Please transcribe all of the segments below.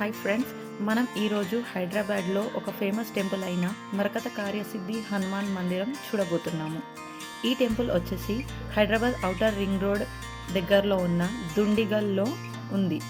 Hi friends మనం ఈరోజు హైదరాబాద్లో ఒక ఫేమస్ టెంపుల్ అయిన మరకత కార్యసిద్ధి హనుమాన్ మందిరం చూడబోతున్నాము. ఈ టెంపుల్ వచ్చేసి హైదరాబాద్ ఔటర్ రింగ్ రోడ్ దగ్గరలో ఉన్న దుండిగల్లో ఉంది.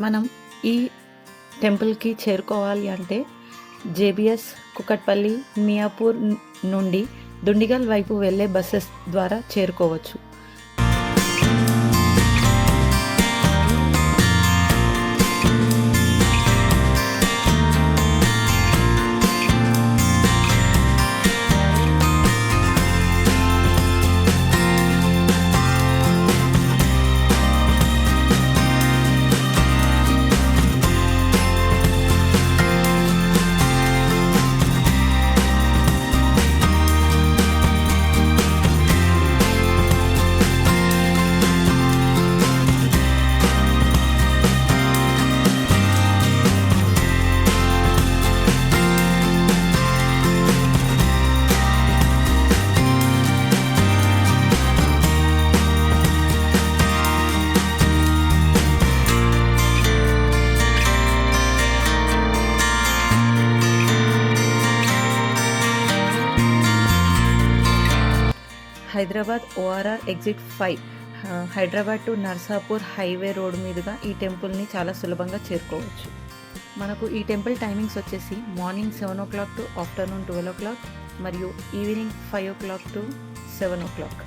మనం ఈ టెంపుల్కి చేరుకోవాలి అంటే జేబిఎస్ కుకట్పల్లి మియాపూర్ నుండి దుండిగల్ వైపు వెళ్ళే బస్సెస్ ద్వారా చేరుకోవచ్చు. Hyderabad ORR exit five. Hyderabad to Narsapur highway road మీదుగా ఈ టెంపుల్ని చాలా సులభంగా చేరుకోవచ్చు. మనకు ఈ టెంపుల్ టైమింగ్స్ వచ్చేసి morning seven o'clock to afternoon twelve o'clock మరియు evening five o'clock to seven o'clock.